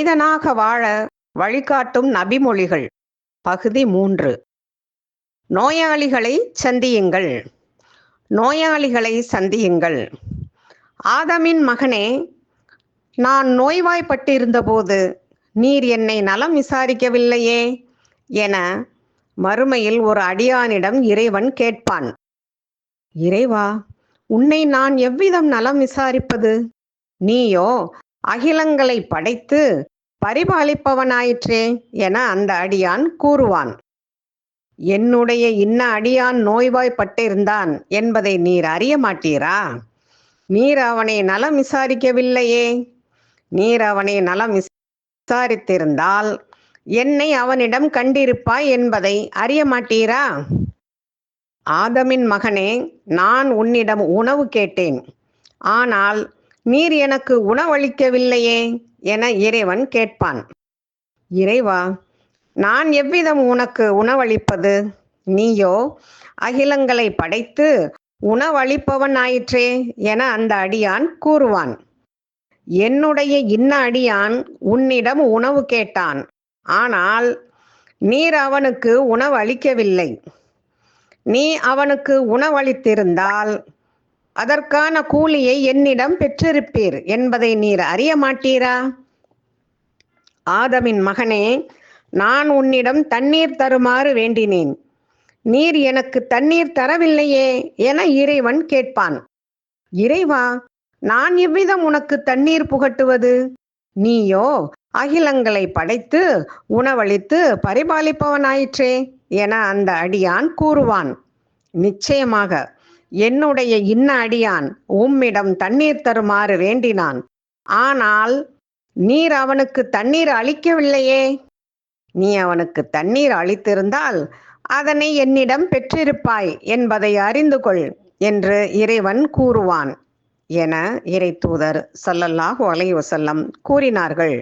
மனிதனாக வாழ வழிகாட்டும் நபிமொழிகள். பகுதி மூன்று. நோயாளிகளை சந்தியுங்கள். நோயாளிகளை சந்தியுங்கள். ஆதமின் மகனே நான் நோய்வாய்ப்பட்டிருந்தபோது நீர் என்னை நலம் விசாரிக்கவில்லையே என மறுமையில் ஒரு அடியானிடம் இறைவன் கேட்பான். இறைவா உன்னை நான் எவ்விதம் நலம் விசாரிப்பது? நீயோ அகிலங்களை படைத்து பரிபாலிப்பவனாயிற்றே என அந்த அடியான் கூறுவான். என்னுடைய இன்ன அடியான் நோய்வாய்ப்பட்டிருந்தான் என்பதை நீர் அறிய மாட்டீரா? நீர் அவனை நலம் விசாரிக்கவில்லையே. நீர் அவனை நலம் விசாரித்திருந்தால் என்னை அவனிடம் கண்டிருப்பாய் என்பதை அறிய மாட்டீரா? ஆதமின் மகனே நான் உன்னிடம் உணவு கேட்டேன். ஆனால் நீர் எனக்கு உணவளிக்கவில்லையே. என இறைவன் கேட்பான். இறைவா நான் எவ்விதம் உனக்கு உணவளிப்பது? நீயோ அகிலங்களை படைத்து உணவளிப்பவன் ஆயிற்றே என அந்த அடியான் கூறுவான். என்னுடைய இன்ன அடியான் உன்னிடம் உணவு கேட்டான். ஆனால் நீர் அவனுக்கு உணவு அளிக்கவில்லை நீ அவனுக்கு உணவளித்திருந்தால் அதற்கான கூலியை என்னிடம் பெற்றிருப்பீர் என்பதை நீர் அறிய மாட்டீரா? ஆதமின் மகனே நான் உன்னிடம் தண்ணீர் தருமாறு வேண்டினேன். நீர் எனக்கு தண்ணீர் தரவில்லையே என இறைவன் கேட்பான். இறைவா நான் எவ்விதம் உனக்கு தண்ணீர் புகட்டுவது? நீயோ அகிலங்களை படைத்து உணவளித்து பரிபாலிப்பவனாயிற்றே என அந்த அடியான் கூறுவான். நிச்சயமாக என்னுடைய இன்ன அடியான் உம்மிடம் தண்ணீர் தருமாறு வேண்டினான். ஆனால் நீர் அவனுக்கு தண்ணீர் அளிக்கவில்லையே. நீ அவனுக்கு தண்ணீர் அளித்திருந்தால் அதனை என்னிடம் பெற்றிருப்பாய் என்பதை அறிந்து கொள் என்று இறைவன் கூறுவான் என இறை தூதர் சல்லல்லாஹு அலைவசல்லம் கூறினார்கள்.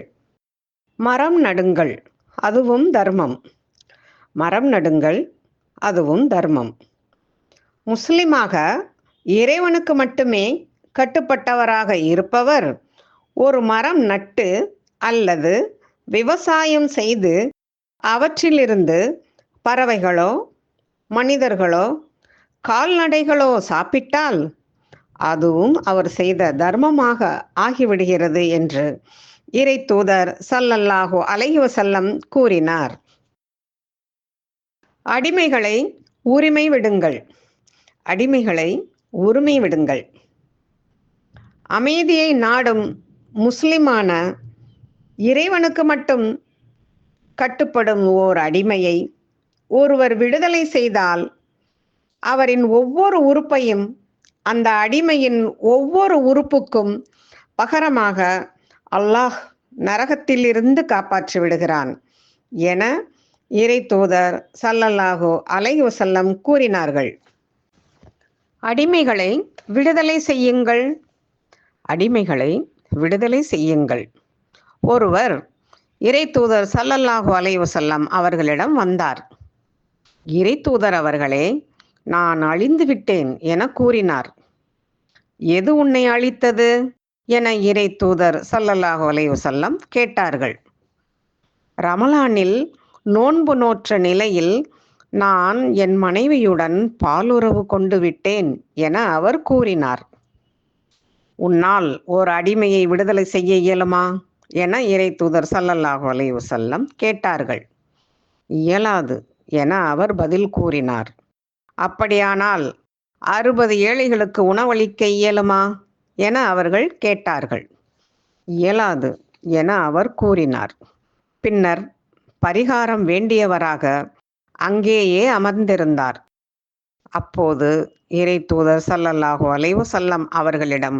மரம் நடுங்கள் அதுவும் தர்மம். மரம் நடுங்கள் அதுவும் தர்மம். முஸ்லிமாக இறைவனுக்கு மட்டுமே கட்டுப்பட்டவராக இருப்பவர். ஒரு மரம் நட்டு அல்லது விவசாயம் செய்து அவற்றிலிருந்து பறவைகளோ மனிதர்களோ கால்நடைகளோ சாப்பிட்டால் அதுவும் அவர் செய்த தர்மமாக ஆகிவிடுகிறது என்று இறை தூதர் சல்லல்லாஹு அலைஹுவசல்லம் கூறினார். அடிமைகளை உரிமை விடுங்கள். அடிமைகளை உரிமை விடுங்கள். அமைதியை நாடும் முஸ்லிமான இறைவனுக்கு மட்டும் கட்டுப்படும் ஓர் அடிமையை ஒருவர் விடுதலை செய்தால் அவரின் ஒவ்வொரு உறுப்பையும் அந்த அடிமையின் ஒவ்வொரு உறுப்புக்கும் பகரமாக அல்லாஹ் நரகத்திலிருந்து காப்பாற்றி விடுகிறான் என இறை தூதர் சல்லல்லாஹோ அலைவசல்லம் கூறினார்கள். அடிமைகளை விடுதலை செய்யுங்கள். அடிமைகளை விடுதலை செய்யுங்கள். ஒருவர் இறை தூதர் சல்லல்லாஹு அலைவசல்லம் அவர்களிடம் வந்தார். இறை தூதர் அவர்களே நான் அழிந்து விட்டேன் என கூறினார். எது உன்னை அழித்தது? என இறை தூதர் சல்லல்லாஹு அலைவசல்லம் கேட்டார்கள். ரமலானில் நோன்பு நோற்ற நிலையில் நான் என் மனைவியுடன் பாலுறவு கொண்டு விட்டேன் என அவர் கூறினார். உன்னால் ஓர் அடிமையை விடுதலை செய்ய இயலுமா? என இறை தூதர் சல்லல்லாஹு அலைஹி கேட்டார்கள். இயலாது என அவர் பதில் கூறினார். அப்படியானால் அறுபது ஏழைகளுக்கு உணவளிக்க இயலுமா? என அவர்கள் கேட்டார்கள். இயலாது என அவர் கூறினார். பின்னர் பரிகாரம் வேண்டியவராக அங்கேயே அமர்ந்திருந்தார். அப்போது இறை தூதர் சல்லல்லாஹு அலைவசல்லம் அவர்களிடம்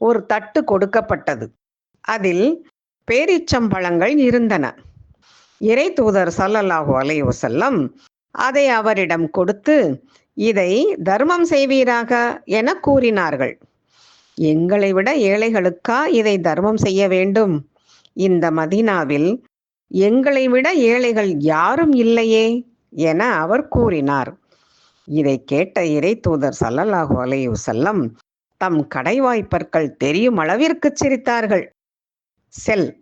ஒரு தட்டு கொடுக்கப்பட்டது. அதில் பேரீச்சம்பழங்கள் இருந்தன. இறை தூதர் சல்லல்லாஹு அலைவசல்லம் அதை அவரிடம் கொடுத்து இதை தர்மம் செய்வீராக என கூறினார்கள். எங்களை விட ஏழைகளுக்கா இதை தர்மம் செய்ய வேண்டும்? இந்த மதீனாவில் எங்களை விட ஏழைகள் யாரும் இல்லையே? என அவர் கூறினார். இதை கேட்ட இறை தூதர் சல்லல்லாஹு அலைஹி வஸல்லம் தம் கடைவாய்ப்பற்கள் தெரியும் அளவிற்கு சிரித்தார்கள். செல்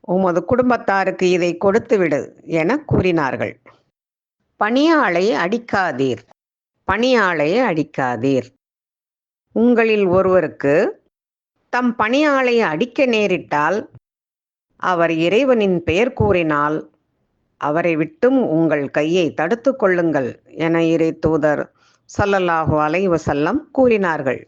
உமது குடும்பத்தாருக்கு இதை கொடுத்துவிடு என கூறினார்கள். பணியாளை அடிக்காதீர் பணியாளை அடிக்காதீர். உங்களில் ஒருவருக்கு தம் பணியாளை அடிக்க நேரிட்டால் அவர் இறைவனின் பெயர் கூறினால் அவரை விட்டும் உங்கள் கையை தடுத்து கொள்ளுங்கள் என இறை தூதர் சல்லல்லாஹு அலைவசல்லம் கூறினார்கள்.